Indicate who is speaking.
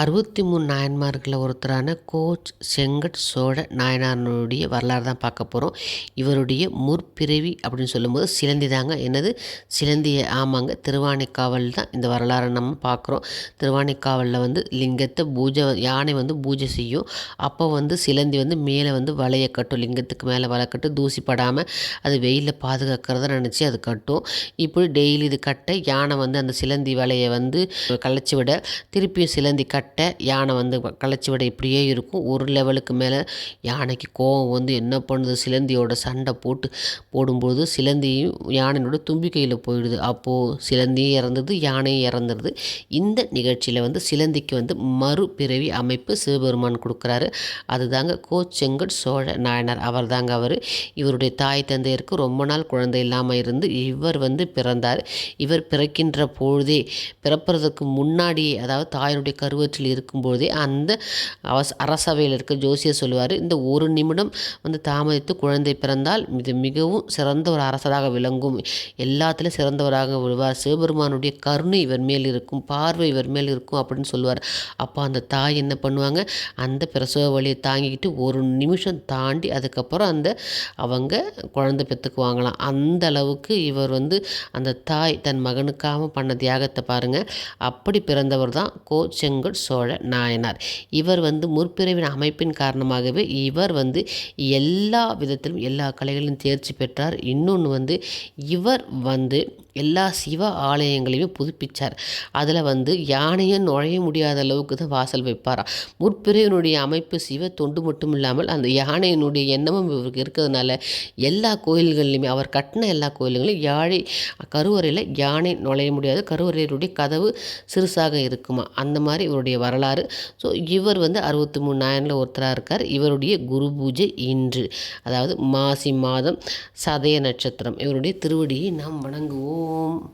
Speaker 1: அறுபத்தி மூணு நாயன்மார்களில் ஒருத்தரான கோச் செங்கட் சோழ நாயனாருடைய வரலாறு தான் பார்க்க போகிறோம் இவருடைய முற்பிறவி அப்படின்னு சொல்லும்போது சிலந்தி தாங்க. என்னது? சிலந்திய ஆமாங்க. திருவானைக்காவல் தான் இந்த வரலாறை நம்ம பார்க்குறோம். திருவானைக்காவலில் வந்து லிங்கத்தை பூஜை யானை வந்து பூஜை செய்யும். அப்போ வந்து சிலந்தி வந்து மேலே வந்து வலையை கட்டும். லிங்கத்துக்கு மேலே வலை கட்டு தூசி படாமல் அது வெயிலில் பாதுகாக்கிறத நினச்சி அது கட்டும். இப்படி டெய்லி இது கட்ட யானை வந்து அந்த சிலந்தி வலையை வந்து களைச்சி விட திருப்பியும் சிலந்தி கட்ட யானை வந்து களைச்சி விட இப்படியே இருக்கும். ஒரு லெவலுக்கு மேலே யானைக்கு கோவம் வந்து என்ன பண்ணுது? சிலந்தியோட சண்டை போட்டு போடும்போது சிலந்தியும் யானையோட தும்பிக்கையில் போயிடுது. அப்போது சிலந்தியும் இறந்தது யானையும் இறந்துடுது. இந்த நிகழ்ச்சியில் வந்து சிலந்திக்கு வந்து மறுபிறவி அமைப்பு சிவபெருமான் கொடுக்குறாரு. அதுதாங்க கோச்செங்கட் சோழ நாயனார் அவர் தாங்க அவர். இவருடைய தாய் தந்தையருக்கு ரொம்ப நாள் குழந்தை இல்லாமல் இருந்து இவர் வந்து பிறந்தார். இவர் பிறக்கின்ற பொழுதே பிறப்புறதுக்கு முன்னாடியே அதாவது தாயினுடைய கருவற்றில் இருக்கும்போதே அந்த அவச அரசவையில் இருக்க ஜோசியர் சொல்லுவார் இந்த ஒரு நிமிடம் வந்து தாமதித்து குழந்தை பிறந்தால் இது மிகவும் சிறந்த ஒரு அரசராக விளங்கும். எல்லாத்துலேயும் சிறந்தவராக விழுவார் சிவபெருமானுடைய கருணை இவர் மேல் இருக்கும் பார்வை இவர் மேல் இருக்கும் அப்படின்னு சொல்லுவார். அப்போ அந்த தாய் என்ன பண்ணுவாங்க? அந்த பிரசவ வழியை தாங்கிக்கிட்டு ஒரு நிமிஷம் தாண்டி அதுக்கப்புறம் அந்த அவங்க குழந்தை பெற்றுக்குவாங்களாம் அந்த அளவுக்கு இவர் வந்து அந்த தாய் தன் மகனுக்காக பண்ண தியாகத்தை பாருங்கள் அப்படி பிறந்தவர் தான் கோ செங்கல் சோழ நாயனார். இவர் வந்து முற்பிறவின் அமைப்பின் காரணமாகவே இவர் வந்து எல்லா விதத்திலும் எல்லா கலைகளிலும் தேர்ச்சி பெற்றார். இன்னொன்று வந்து இவர் வந்து எல்லா சிவ ஆலயங்களையுமே புதுப்பித்தார் அதில் வந்து யானையை நுழைய முடியாத அளவுக்கு தான் வாசல் வைப்பாராம் முற்பிறவினுடைய அமைப்பு சிவ தொண்டு மட்டும் இல்லாமல் அந்த யானையினுடைய எண்ணமும் இவருக்கு இருக்கிறதுனால எல்லா கோயில்கள்லையுமே அவர் கட்டின எல்லா கோயில்களையும் யாழை கருவறையில் யானை நுழைய முடியாது. கருவறையினுடைய கதவு சிறுசாக இருக்குமா? அந்த மாதிரி இவருடைய வரலாறு. ஸோ இவர் வந்து அறுபத்தி மூணு நாயனில் ஒருத்தராக இருக்கார். இவருடைய குரு பூஜை இன்று. அதாவது மாசி மாதம் சதய நட்சத்திரம். இவருடைய திருவடியை நாம் வணங்குவோம். 我